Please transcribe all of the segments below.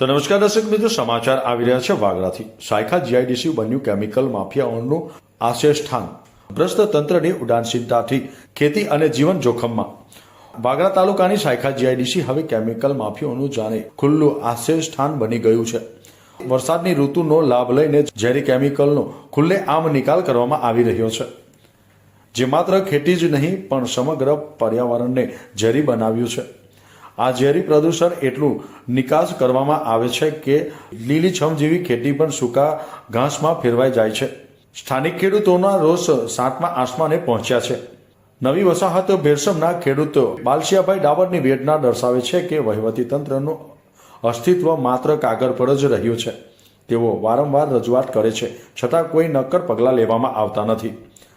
તો નમસ્કાર દર્શક મિત્રો, સમાચાર આવી રહ્યા છે વાગડાથી. શાયખા જીઆઈડીસી બન્યું કેમિકલ માફિયાઓનું આશય સ્થાન ભ્રષ્ટ તંત્રની ઉડાનશીલતાથી ખેતી અને જીવન જોખમમાં. વાગરા તાલુકાની સાયખા જીઆઈડીસી હવે કેમિકલ માફિયાઓનું જાણે ખુલ્લું આશ્રય સ્થાન બની ગયું છે. વરસાદની ઋતુનો લાભ લઈને ઝેરી કેમિકલનો ખુલ્લે આમ નિકાલ કરવામાં આવી રહ્યો છે. જે માત્ર ખેતી જ નહીં, પણ સમગ્ર પર્યાવરણને ઝેરી બનાવ્યું છે. આ ઝેરી પ્રદૂષણ એટલું નિકાસ કરવામાં આવે છે કે લીલીછમ જેવી ખેતી પણ સૂકા ઘાસમાં ફેરવાઈ જાય છે. સ્થાનિક ખેડૂતોના રોષ સાતમા આસમાને પહોંચ્યા છે. નવી વસાહત ભેરસમના ખેડૂતો બાલશિયાભાઈ ડાવરની વેદના દર્શાવે છે કે વહીવટી તંત્રનું અસ્તિત્વ માત્ર કાગળ પર જ રહ્યું છે. તેઓ વારંવાર રજૂઆત કરે છે, છતાં કોઈ નક્કર પગલાં લેવામાં આવતા નથી.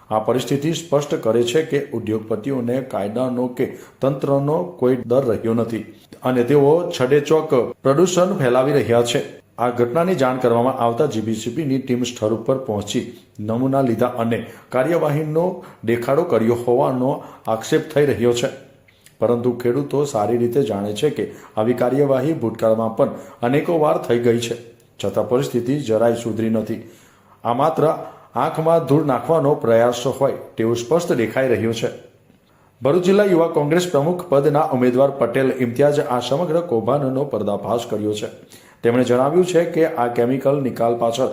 આ પરિસ્થિતિ સ્પષ્ટ કરે છે કે ઉદ્યોગપતિઓને કાયદાનો કે તંત્રનો કોઈ ડર રહ્યો નથી અને તેઓ છડેચોક પ્રદૂષણ ફેલાવી રહ્યા છે. આ ઘટનાની જાણ કરવામાં આવતા જીબીસીપીની ટીમ સ્થળ ઉપર પહોંચી નમૂના લીધા અને કાર્યવાહીનો દેખાડો કર્યો હોવાનો આક્ષેપ થઈ રહ્યો છે. પરંતુ ખેડૂતો સારી રીતે જાણે છે કે આવી કાર્યવાહી ભૂતકાળમાં પણ અનેકો વાર થઈ ગઈ છે. છતાં પરિસ્થિતિ જરાય સુધરી નથી. આ માત્ર આંખમાં ધૂળ નાખવાનો પ્રયાસ હોય તેવું સ્પષ્ટ દેખાઈ રહ્યું છે. ભરૂચ જિલ્લા યુવા કોંગ્રેસ પ્રમુખ પદના ઉમેદવાર પટેલ ઇમ્તિયાજ આ સમગ્ર કૌભાંડનો પર્દાફાશ કર્યો છે. તેમણે જણાવ્યું છે કે આ કેમિકલ નિકાલ પાછળ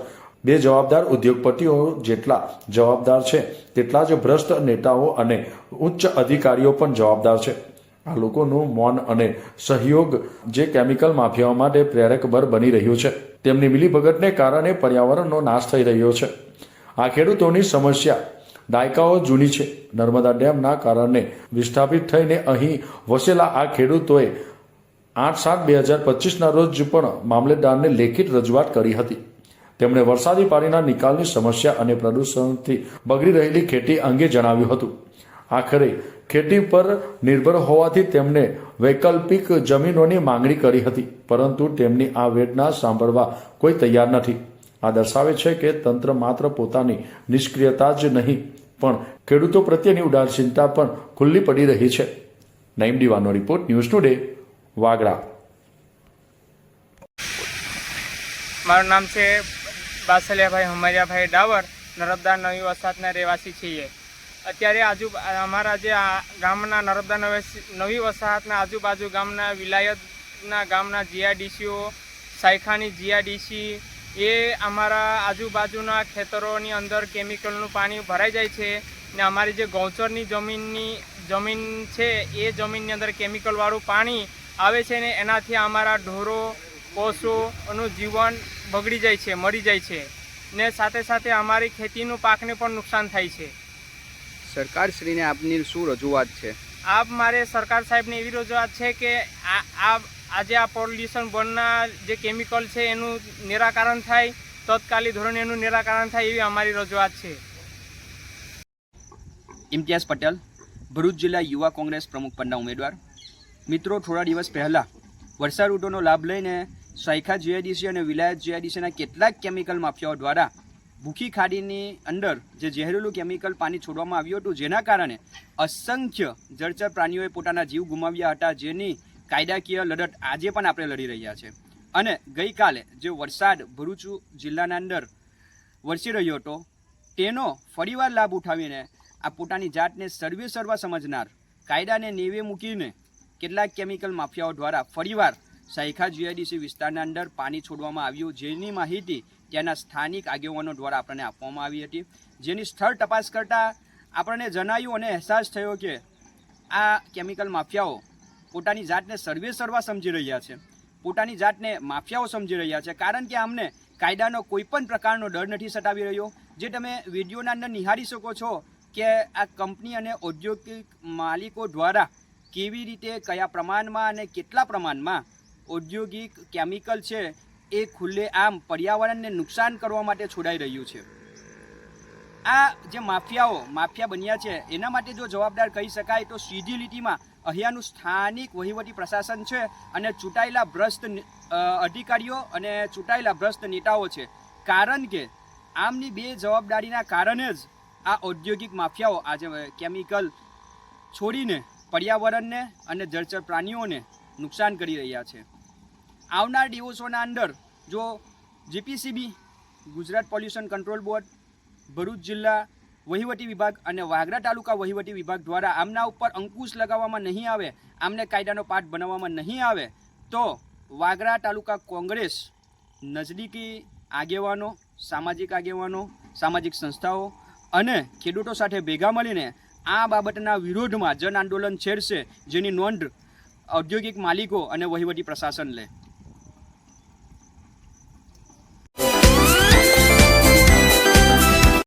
બે જવાબદાર ઉદ્યોગપતિઓ જેટલા જવાબદાર છે, તેટલા જ ભ્રષ્ટ નેતાઓ અને ઉચ્ચ અધિકારીઓ પણ જવાબદાર છે. આ લોકોનું મૌન અને સહયોગ જે કેમિકલ માફિયાઓ માટે પ્રેરકભર બની રહ્યું છે. તેમની મિલીભગતને કારણે પર્યાવરણનો નાશ થઈ રહ્યો છે. આ ખેડૂતોની સમસ્યા. દાયકાઓ જૂની છે. નર્મદા ડેમના કારણે વિસ્થાપિત થઈને અહીં વસેલા આ ખેડૂતોએ આઠ સાત બે હજાર પચીસના રોજ પણ મામલેદારને લેખિત રજૂઆત કરી હતી. તેમણે વરસાદી પાણીના નિકાલની સમસ્યા અને પ્રદૂષણથી બગડી રહેલી ખેતી અંગે જણાવ્યું હતું. આખરે ખેતી પર નિર્ભર હોવાથી તેમણે વૈકલ્પિક જમીનોની માંગણી કરી હતી, પરંતુ તેમની આ વેદના સાંભળવા કોઈ તૈયાર નથી. આ દર્શાવે છે કે તંત્ર માત્ર પોતાની નિષ્ક્રિયતા જ નહીં, પણ ખેડૂતો પ્રત્યેની ઉદાસીનતા પણ ખુલ્લી પડી રહી છે. નઈમ દીવાનો રિપોર્ટ, ન્યૂઝ ટુડે, વાગડા. મારું નામ છે બાસલિયાભાઈ હમરિયાભાઈ ડાવર, નર્મદા નવી વસાહતના રહેવાસી છીએ. અત્યારે આજુ, અમારા જે આ ગામના નર્મદા નવી વસાહતના આજુબાજુ ગામના વિલાયતના ગામના જીઆઈડીસીઓ સાયખાની જીઆઈડીસી એ અમારા આજુબાજુના ખેતરોની અંદર કેમિકલનું પાણી ભરાઈ જાય છે ને અમારી જે ગૌચરની જમીનની જમીન છે એ જમીનની અંદર કેમિકલવાળું પાણી આવે છે ને એનાથી અમારા ઢોરો પશુઓનું જીવન બગડી જાય છે મરી જાય છે ને સાથે સાથે અમારી ખેતીનું પાકને પણ નુકસાન થાય છે. સરકારશ્રીને આપની શું રજૂઆત છે? આપ મારે સરકાર સાહેબને એવી રજૂઆત છે કે આ આ આજે આ પોલ્યુશન બોર્ડના જે કેમિકલ છે એનું નિરાકરણ થાય, તત્કાલી ધોરણે એનું નિરાકરણ થાય એવી અમારી રજૂઆત છે. ઇમ્તિયાઝ પટેલ, ભરૂચ જિલ્લા યુવા કોંગ્રેસ પ્રમુખ પદના ઉમેદવાર. મિત્રો, થોડા દિવસ પહેલાં વરસાદ ઋતુનો લાભ લઈને સાયખા જીઆઈડીસી અને વિલાયત જીઆઈડીસીના કેટલાક કેમિકલ માફિયાઓ દ્વારા ભૂખી ખાડીની અંદર જે ઝેરેલું કેમિકલ પાણી છોડવામાં આવ્યું હતું, જેના કારણે અસંખ્ય જળચર પ્રાણીઓએ પોતાના જીવ ગુમાવ્યા હતા, જેની કાયદાકીય લડત આજે પણ આપણે લડી રહ્યા છે. અને ગઈકાલે જે વરસાદ ભરૂચ જિલ્લાના અંદર વરસી રહ્યો હતો, તેનો ફરીવાર લાભ ઉઠાવીને આ પોતાની જાતને સર્વે સર્વા સમજનાર, કાયદાને નેવે મૂકીને કેટલાક કેમિકલ માફિયાઓ દ્વારા ફરીવાર સાયખા જીઆઈડીસી વિસ્તારના અંદર પાણી છોડવામાં આવ્યું, જેની માહિતી ત્યાંના સ્થાનિક આગેવાનો દ્વારા આપણને આપવામાં આવી હતી. જેની સ્થળ તપાસ કરતાં આપણને જણાયું અને અહેસાસ થયો કે આ કેમિકલ માફિયાઓ પોતાની જાતને સર્વે સર્વા સમજી રહ્યા છે. પોતાની જાતને માફિયાઓ સમજી રહ્યા છે. કારણ કે આમને કાયદાનો કોઈ પણ પ્રકારનો ડર નથી સતાવી રહ્યો. જે તમે વિડીયોના અંદર નિહાળી શકો છો કે આ કંપની અને ઔદ્યોગિક માલિકો દ્વારા કેવી રીતે, કયા પ્રમાણમાં અને કેટલા પ્રમાણમાં ઔદ્યોગિક કેમિકલ છે એ ખુલ્લે આમ પર્યાવરણને નુકસાન કરવા માટે છોડાઈ રહ્યું છે. આ જે માફિયાઓ, માફિયા બન્યા છે, એના માટે જો જવાબદાર કહી શકાય તો સીધી લીટીમાં અહીંયાનું સ્થાનિક વહીવટી પ્રશાસન છે અને ચૂંટાયેલા ભ્રષ્ટ અધિકારીઓ અને ચૂંટાયેલા ભ્રષ્ટ નેતાઓ છે. કારણ કે આમની બે જવાબદારીના કારણે જ આ ઔદ્યોગિક માફિયાઓ આજે કેમિકલ છોડીને, પર્યાવરણને અને જળચર પ્રાણીઓને નુકસાન કરી રહ્યા છે. આવનાર દિવસોના અંદર જો GPCB, Gujarat pollution control board, Bharuch જિલ્લા વહીવટી વિભાગ અને વાગરા તાલુકા વહીવટી વિભાગ દ્વારા આમના ઉપર અંકુશ લગાવવામાં નહીં આવે, આમને કાયદાનો પાઠ બનાવવામાં નહીં આવે, તો વાગરા તાલુકા કોંગ્રેસ નજદીકી આગેવાનો, સામાજિક આગેવાનો, સામાજિક સંસ્થાઓ અને ખેડૂતો સાથે ભેગા મળીને આ બાબતના વિરોધમાં જન આંદોલન છેડશે, જેની નોંધ ઔદ્યોગિક માલિકો અને વહીવટી પ્રશાસન લે.